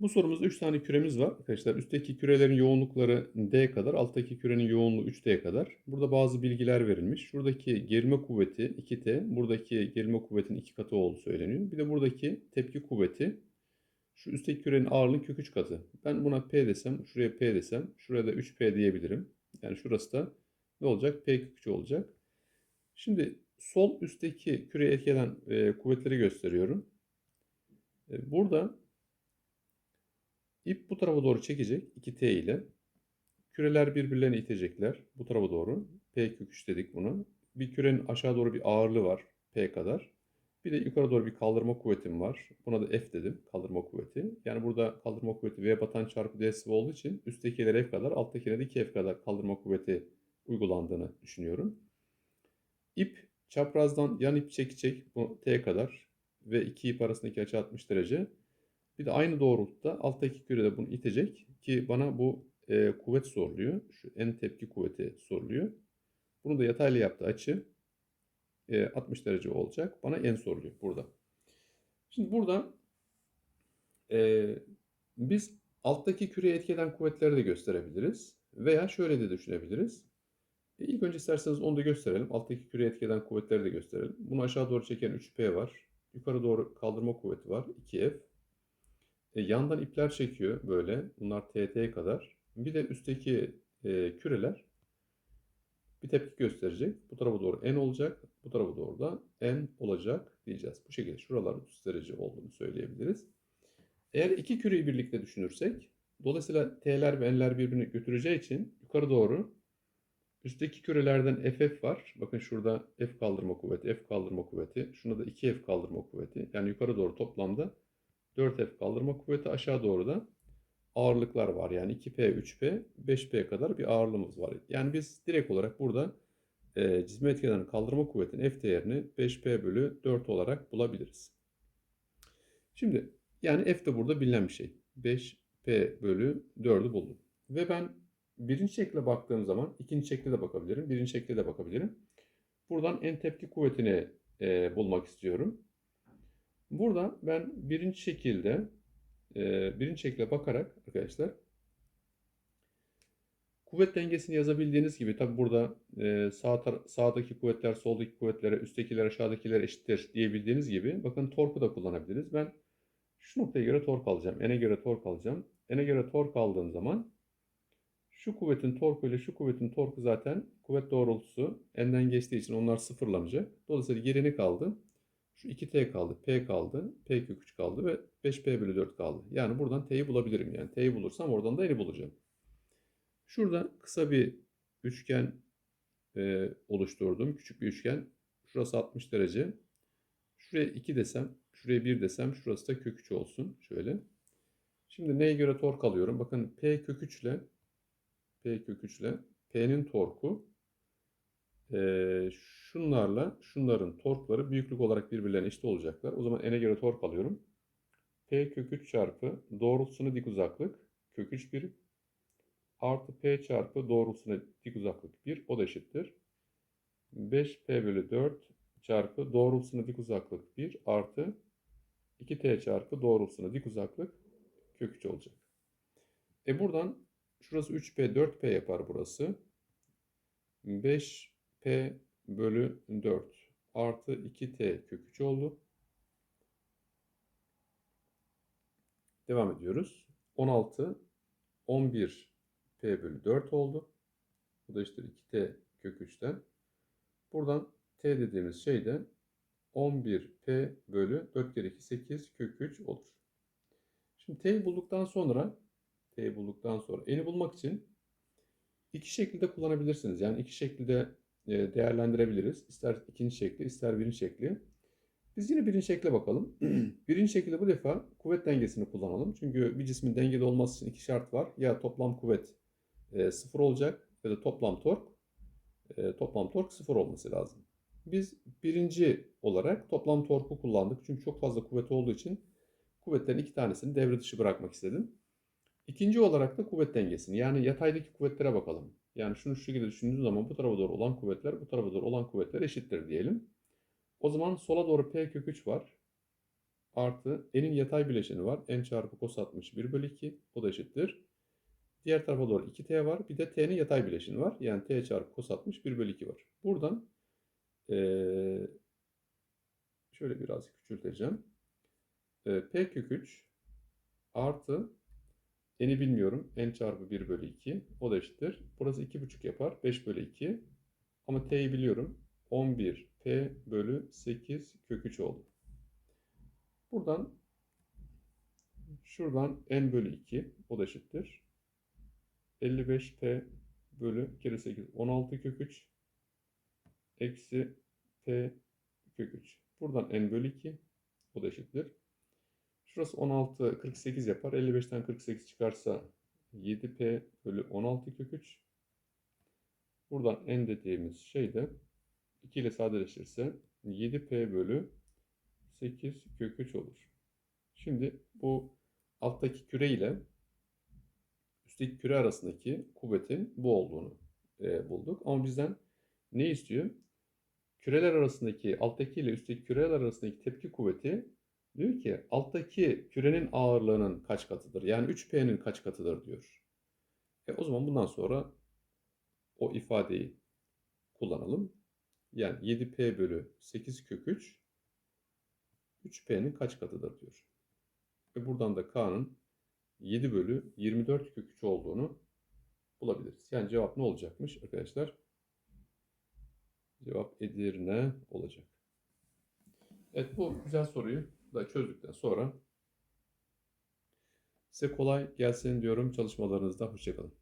Bu sorumuzda 3 tane küremiz var arkadaşlar. Üstteki kürelerin yoğunlukları D kadar, alttaki kürenin yoğunluğu 3D kadar. Burada bazı bilgiler verilmiş. Şuradaki gerilme kuvveti 2T, buradaki gerilme kuvvetin 2 katı olduğu söyleniyor. Bir de buradaki tepki kuvveti şu üstteki kürenin ağırlığı kök 3 katı. Ben buna P desem, şuraya P desem, şuraya da 3P diyebilirim. Yani şurası da ne olacak? P kök 3 olacak. Şimdi sol üstteki küreye etkilen e, kuvvetleri gösteriyorum. E, burada ip bu tarafa doğru çekecek 2T ile. Küreler birbirlerini itecekler bu tarafa doğru. P kök 3 dedik bunu. Bir kürenin aşağı doğru bir ağırlığı var P kadar. Bir de yukarı doğru bir kaldırma kuvvetim var. Buna da F dedim kaldırma kuvveti. Yani burada kaldırma kuvveti V batan çarpı D sıvı olduğu için üsttekiler F kadar alttakilere de 2F kadar kaldırma kuvveti uygulandığını düşünüyorum. İp çaprazdan yan ip çekecek bu T kadar ve iki ip arasındaki açı 60 derece. Bir de aynı doğrultuda alttaki küre de bunu itecek ki bana bu e, kuvvet soruluyor. Şu en tepki kuvveti soruluyor. Bunu da yatayla yaptığı açı e, 60 derece olacak. Bana en soruluyor burada. Şimdi burada e, biz alttaki küreye etki kuvvetleri de gösterebiliriz. Veya şöyle de düşünebiliriz. E, ilk önce isterseniz onu da gösterelim. Alttaki küreye etki kuvvetleri de gösterelim. Bunu aşağı doğru çeken 3P var. Yukarı doğru kaldırma kuvveti var. 2F. E, yandan ipler çekiyor böyle. Bunlar TT'ye kadar. Bir de üstteki e, küreler bir tepki gösterecek. Bu tarafa doğru N olacak. Bu tarafa doğru da N olacak diyeceğiz. Bu şekilde şuralar 30 derece olduğunu söyleyebiliriz. Eğer iki küreyi birlikte düşünürsek dolayısıyla T'ler ve N'ler birbirini götüreceği için yukarı doğru üstteki kürelerden FF var. Bakın şurada F kaldırma kuvveti, F kaldırma kuvveti. Şuna da 2F kaldırma kuvveti. Yani yukarı doğru toplamda 4F kaldırma kuvveti aşağı doğru da ağırlıklar var. Yani 2P, 3P, 5P kadar bir ağırlığımız var. Yani biz direkt olarak burada e, cisme etkilerini kaldırma kuvvetinin F değerini 5P bölü 4 olarak bulabiliriz. Şimdi yani F de burada bilinen bir şey. 5P bölü 4'ü buldum. Ve ben birinci şekle baktığım zaman ikinci şekle de bakabilirim. Birinci şekle de bakabilirim. Buradan en tepki kuvvetini e, bulmak istiyorum. Burada ben birinci şekilde e, birinci şekle bakarak arkadaşlar kuvvet dengesini yazabildiğiniz gibi tabi burada e, sağ sağdaki kuvvetler soldaki kuvvetlere üsttekiler aşağıdakiler eşittir diyebildiğiniz gibi bakın torku da kullanabiliriz. Ben şu noktaya göre tork alacağım. N'e göre tork alacağım. N'e göre tork aldığım zaman şu kuvvetin torku ile şu kuvvetin torku zaten kuvvet doğrultusu n'den geçtiği için onlar sıfırlanacak. Dolayısıyla geri ne kaldı? Şu 2t kaldı, p kaldı, p kök 3 kaldı ve 5p bölü 4 kaldı. Yani buradan t'yi bulabilirim. Yani t'yi bulursam oradan da n'i bulacağım. Şurada kısa bir üçgen e, oluşturdum. Küçük bir üçgen. Şurası 60 derece. Şuraya 2 desem, şuraya 1 desem şurası da kök 3 olsun. Şöyle. Şimdi neye göre tork alıyorum? Bakın p kök 3 ile p kök 3 ile p'nin torku e, şunlarla şunların torkları büyüklük olarak birbirlerine eşit olacaklar. O zaman n'e göre tork alıyorum. P kök 3 çarpı doğrultusuna dik uzaklık kök 3 birim artı P çarpı doğrultusuna dik uzaklık 1 o da eşittir. 5P bölü 4 çarpı doğrultusuna dik uzaklık 1 artı 2T çarpı doğrultusuna dik uzaklık kök 3 olacak. E buradan şurası 3P 4P yapar burası. 5P bölü 4 artı 2t kök 3 oldu. Devam ediyoruz. 16, 11 p bölü 4 oldu. Bu da işte 2t kök 3'ten. Buradan t dediğimiz şey de 11p bölü 4 kere 2 8 kök 3 olur. Şimdi t'yi bulduktan sonra t'yi bulduktan sonra n'i bulmak için iki şekilde kullanabilirsiniz. Yani iki şekilde değerlendirebiliriz. İster ikinci şekli, ister birinci şekli. Biz yine birinci şekle bakalım. birinci şekilde bu defa kuvvet dengesini kullanalım. Çünkü bir cismin dengede olması için iki şart var. Ya toplam kuvvet e, sıfır olacak ya da toplam tork e, toplam tork sıfır olması lazım. Biz birinci olarak toplam torku kullandık. Çünkü çok fazla kuvvet olduğu için kuvvetlerin iki tanesini devre dışı bırakmak istedim. İkinci olarak da kuvvet dengesini yani yataydaki kuvvetlere bakalım. Yani şunu şu şekilde düşündüğünüz zaman bu tarafa doğru olan kuvvetler bu tarafa doğru olan kuvvetler eşittir diyelim. O zaman sola doğru P kök 3 var. artı n'in yatay bileşeni var. n çarpı cos 60 1 bölü 2 o da eşittir. Diğer tarafa doğru 2t var. Bir de t'nin yatay bileşeni var. Yani t çarpı cos 60 1 bölü 2 var. Buradan eee, şöyle biraz küçülteceğim. Eee, p kök 3 artı n'i bilmiyorum. n çarpı 1 bölü 2 o da eşittir. Burası 2,5 yapar. 5 bölü 2. Ama t'yi biliyorum. 11 p bölü 8 kök 3 oldu. Buradan şuradan n bölü 2 o da eşittir. 55 p bölü kere 8 16 kök 3 eksi p kök 3. Buradan n bölü 2 o da eşittir. Şurası 16 48 yapar. 55'ten 48 çıkarsa 7p bölü 16 kök 3. Buradan n dediğimiz şey de 2 ile sadeleşirse 7p bölü 8 kök 3 olur. Şimdi bu alttaki küre ile üstteki küre arasındaki kuvvetin bu olduğunu e, bulduk. Ama bizden ne istiyor? Küreler arasındaki, alttaki ile üstteki küreler arasındaki tepki kuvveti diyor ki alttaki kürenin ağırlığının kaç katıdır? Yani 3P'nin kaç katıdır diyor. E, o zaman bundan sonra o ifadeyi kullanalım. Yani 7P bölü 8 kök 3 3P'nin kaç katıdır diyor. Ve buradan da K'nın 7 bölü 24 kök 3 olduğunu bulabiliriz. Yani cevap ne olacakmış arkadaşlar? Cevap Edirne olacak. Evet bu güzel soruyu da çözdükten sonra size kolay gelsin diyorum çalışmalarınızda. Hoşçakalın.